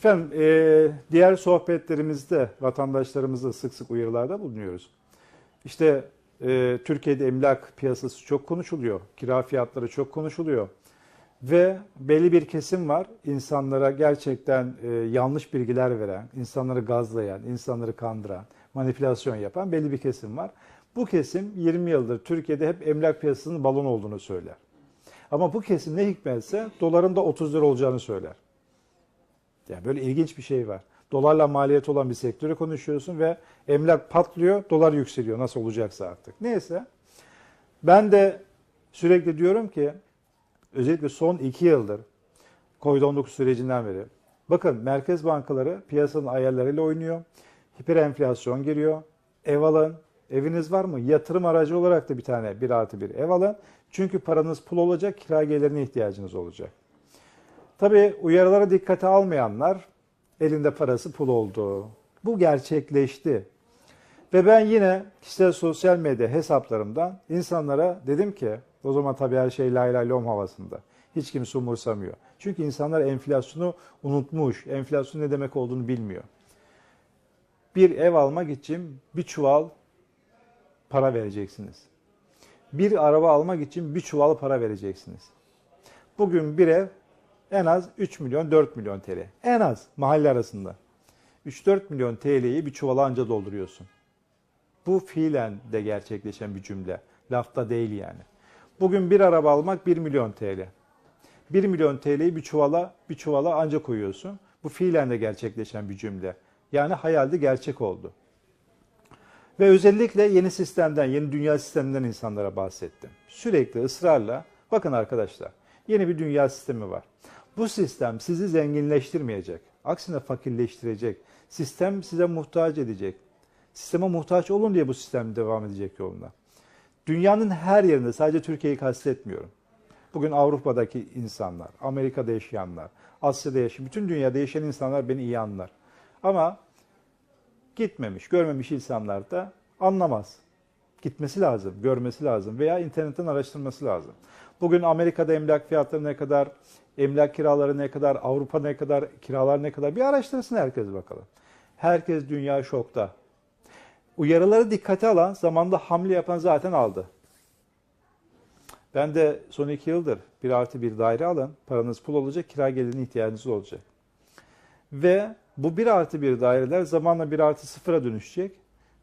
Efendim e, diğer sohbetlerimizde vatandaşlarımıza sık sık uyarılarda bulunuyoruz. İşte e, Türkiye'de emlak piyasası çok konuşuluyor. Kira fiyatları çok konuşuluyor. Ve belli bir kesim var insanlara gerçekten e, yanlış bilgiler veren, insanları gazlayan, insanları kandıran, manipülasyon yapan belli bir kesim var. Bu kesim 20 yıldır Türkiye'de hep emlak piyasasının balon olduğunu söyler. Ama bu kesim ne hikmetse doların da 30 lira olacağını söyler. Yani böyle ilginç bir şey var. Dolarla maliyet olan bir sektörü konuşuyorsun ve emlak patlıyor, dolar yükseliyor nasıl olacaksa artık. Neyse ben de sürekli diyorum ki özellikle son iki yıldır Covid-19 sürecinden beri bakın merkez bankaları piyasanın ayarlarıyla oynuyor. Hiper enflasyon geliyor. Ev alın. Eviniz var mı? Yatırım aracı olarak da bir tane bir artı bir ev alın. Çünkü paranız pul olacak, kira gelirine ihtiyacınız olacak. Tabii uyarılara dikkate almayanlar elinde parası pul oldu. Bu gerçekleşti. Ve ben yine kişisel sosyal medya hesaplarımdan insanlara dedim ki o zaman tabii her şey lay lay lom havasında. Hiç kimse umursamıyor. Çünkü insanlar enflasyonu unutmuş. Enflasyon ne demek olduğunu bilmiyor. Bir ev almak için bir çuval para vereceksiniz. Bir araba almak için bir çuval para vereceksiniz. Bugün bir ev en az 3 milyon 4 milyon TL. En az mahalle arasında. 3-4 milyon TL'yi bir çuvala anca dolduruyorsun. Bu fiilen de gerçekleşen bir cümle. Lafta değil yani. Bugün bir araba almak 1 milyon TL. 1 milyon TL'yi bir çuvala bir çuvala anca koyuyorsun. Bu fiilen de gerçekleşen bir cümle. Yani hayalde gerçek oldu. Ve özellikle yeni sistemden, yeni dünya sisteminden insanlara bahsettim. Sürekli ısrarla, bakın arkadaşlar, yeni bir dünya sistemi var. Bu sistem sizi zenginleştirmeyecek. Aksine fakirleştirecek. Sistem size muhtaç edecek. Sisteme muhtaç olun diye bu sistem devam edecek yolunda. Dünyanın her yerinde, sadece Türkiye'yi kastetmiyorum. Bugün Avrupa'daki insanlar, Amerika'da yaşayanlar, Asya'da yaşayan, bütün dünyada yaşayan insanlar beni iyi anlar. Ama gitmemiş, görmemiş insanlar da anlamaz. Gitmesi lazım, görmesi lazım veya internetten araştırması lazım. Bugün Amerika'da emlak fiyatları ne kadar, emlak kiraları ne kadar, Avrupa ne kadar, kiralar ne kadar bir araştırsın herkes bakalım. Herkes dünya şokta. Uyarıları dikkate alan, zamanda hamle yapan zaten aldı. Ben de son iki yıldır bir artı bir daire alın, paranız pul olacak, kira gelirine ihtiyacınız olacak. Ve bu bir artı bir daireler zamanla bir artı sıfıra dönüşecek.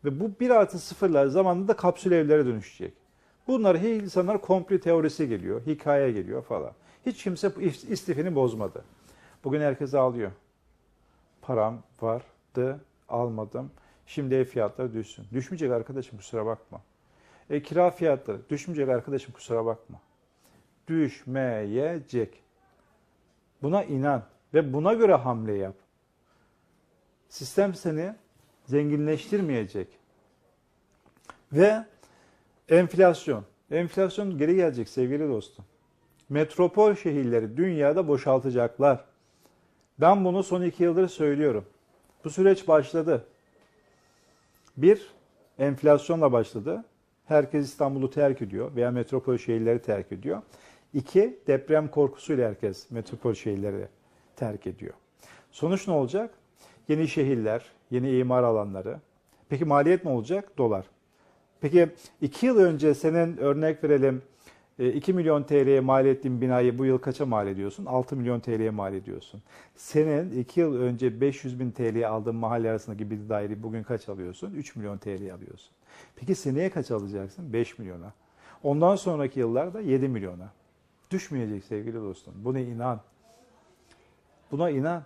Ve bu bir artı sıfırlar zamanla da kapsül evlere dönüşecek. Bunlar insanlar komplo teorisi geliyor, hikaye geliyor falan. Hiç kimse istifini bozmadı. Bugün herkes ağlıyor. Param vardı, almadım. Şimdi ev fiyatları düşsün. Düşmeyecek arkadaşım kusura bakma. E, kira fiyatları düşmeyecek arkadaşım kusura bakma. Düşmeyecek. Buna inan ve buna göre hamle yap. Sistem seni zenginleştirmeyecek. Ve enflasyon. Enflasyon geri gelecek sevgili dostum. Metropol şehirleri dünyada boşaltacaklar. Ben bunu son iki yıldır söylüyorum. Bu süreç başladı. Bir, enflasyonla başladı. Herkes İstanbul'u terk ediyor veya metropol şehirleri terk ediyor. İki, deprem korkusuyla herkes metropol şehirleri terk ediyor. Sonuç ne olacak? Yeni şehirler, yeni imar alanları. Peki maliyet ne olacak? Dolar. Peki iki yıl önce senin örnek verelim 2 milyon TL'ye mal ettiğin binayı bu yıl kaça mal ediyorsun? 6 milyon TL'ye mal ediyorsun. Senin 2 yıl önce 500 bin TL'ye aldığın mahalle arasındaki bir daireyi bugün kaç alıyorsun? 3 milyon TL'ye alıyorsun. Peki seneye kaç alacaksın? 5 milyona. Ondan sonraki yıllarda 7 milyona. Düşmeyecek sevgili dostum. Buna inan. Buna inan.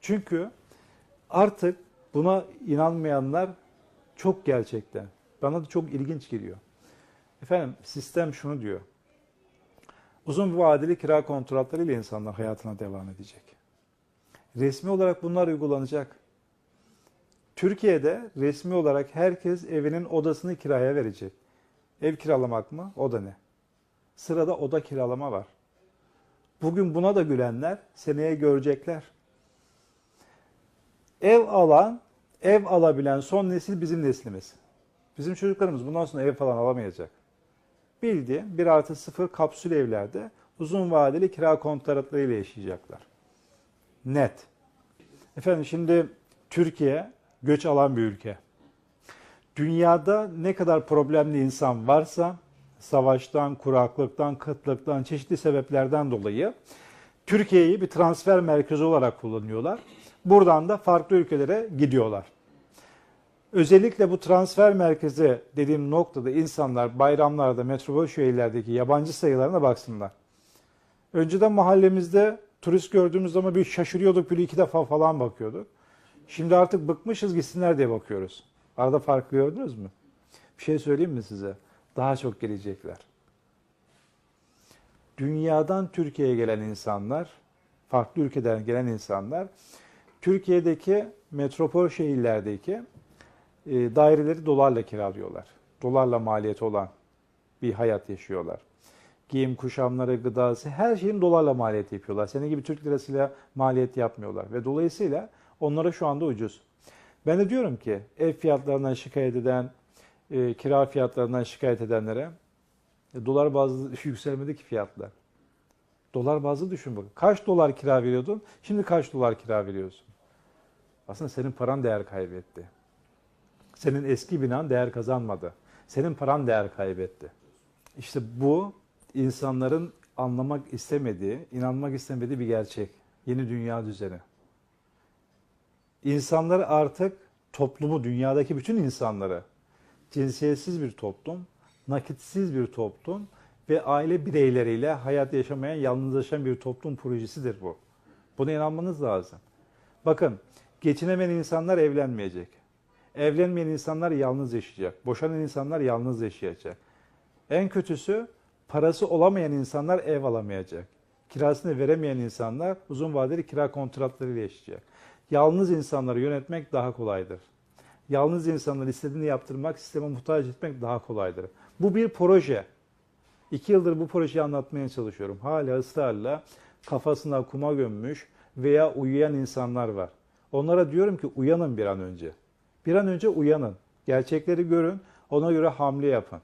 Çünkü artık buna inanmayanlar çok gerçekten. Bana da çok ilginç geliyor. Efendim sistem şunu diyor. Uzun vadeli kira kontratlarıyla insanlar hayatına devam edecek. Resmi olarak bunlar uygulanacak. Türkiye'de resmi olarak herkes evinin odasını kiraya verecek. Ev kiralamak mı? O da ne? Sırada oda kiralama var. Bugün buna da gülenler seneye görecekler. Ev alan, ev alabilen son nesil bizim neslimiz. Bizim çocuklarımız bundan sonra ev falan alamayacak. Bildiğin 1 artı 0 kapsül evlerde uzun vadeli kira kontratlarıyla yaşayacaklar. Net. Efendim şimdi Türkiye göç alan bir ülke. Dünyada ne kadar problemli insan varsa savaştan, kuraklıktan, kıtlıktan, çeşitli sebeplerden dolayı Türkiye'yi bir transfer merkezi olarak kullanıyorlar. Buradan da farklı ülkelere gidiyorlar. Özellikle bu transfer merkezi dediğim noktada insanlar bayramlarda, metropol şehirlerdeki yabancı sayılarına baksınlar. Önceden mahallemizde turist gördüğümüz zaman bir şaşırıyorduk, bir iki defa falan bakıyorduk. Şimdi artık bıkmışız gitsinler diye bakıyoruz. Arada fark gördünüz mü? Bir şey söyleyeyim mi size? Daha çok gelecekler. Dünyadan Türkiye'ye gelen insanlar, farklı ülkeden gelen insanlar, Türkiye'deki metropol şehirlerdeki e, daireleri dolarla kiralıyorlar. Dolarla maliyeti olan bir hayat yaşıyorlar. Giyim, kuşamları, gıdası her şeyin dolarla maliyet yapıyorlar. Senin gibi Türk lirasıyla maliyet yapmıyorlar. Ve dolayısıyla onlara şu anda ucuz. Ben de diyorum ki ev fiyatlarından şikayet eden, e, kira fiyatlarından şikayet edenlere e, dolar bazlı yükselmedi ki fiyatlar. Dolar bazlı düşün bakın. Kaç dolar kira veriyordun? Şimdi kaç dolar kira veriyorsun? Aslında senin paran değer kaybetti. Senin eski binan değer kazanmadı. Senin paran değer kaybetti. İşte bu insanların anlamak istemediği, inanmak istemediği bir gerçek. Yeni dünya düzeni. İnsanlar artık toplumu, dünyadaki bütün insanları cinsiyetsiz bir toplum, nakitsiz bir toplum ve aile bireyleriyle hayat yaşamayan, yalnızlaşan bir toplum projesidir bu. Buna inanmanız lazım. Bakın, geçinemeyen insanlar evlenmeyecek. Evlenmeyen insanlar yalnız yaşayacak. Boşanan insanlar yalnız yaşayacak. En kötüsü parası olamayan insanlar ev alamayacak. Kirasını veremeyen insanlar uzun vadeli kira kontratlarıyla yaşayacak. Yalnız insanları yönetmek daha kolaydır. Yalnız insanları istediğini yaptırmak, sisteme muhtaç etmek daha kolaydır. Bu bir proje. İki yıldır bu projeyi anlatmaya çalışıyorum. Hala ısrarla kafasına kuma gömmüş veya uyuyan insanlar var. Onlara diyorum ki uyanın bir an önce. Bir an önce uyanın. Gerçekleri görün, ona göre hamle yapın.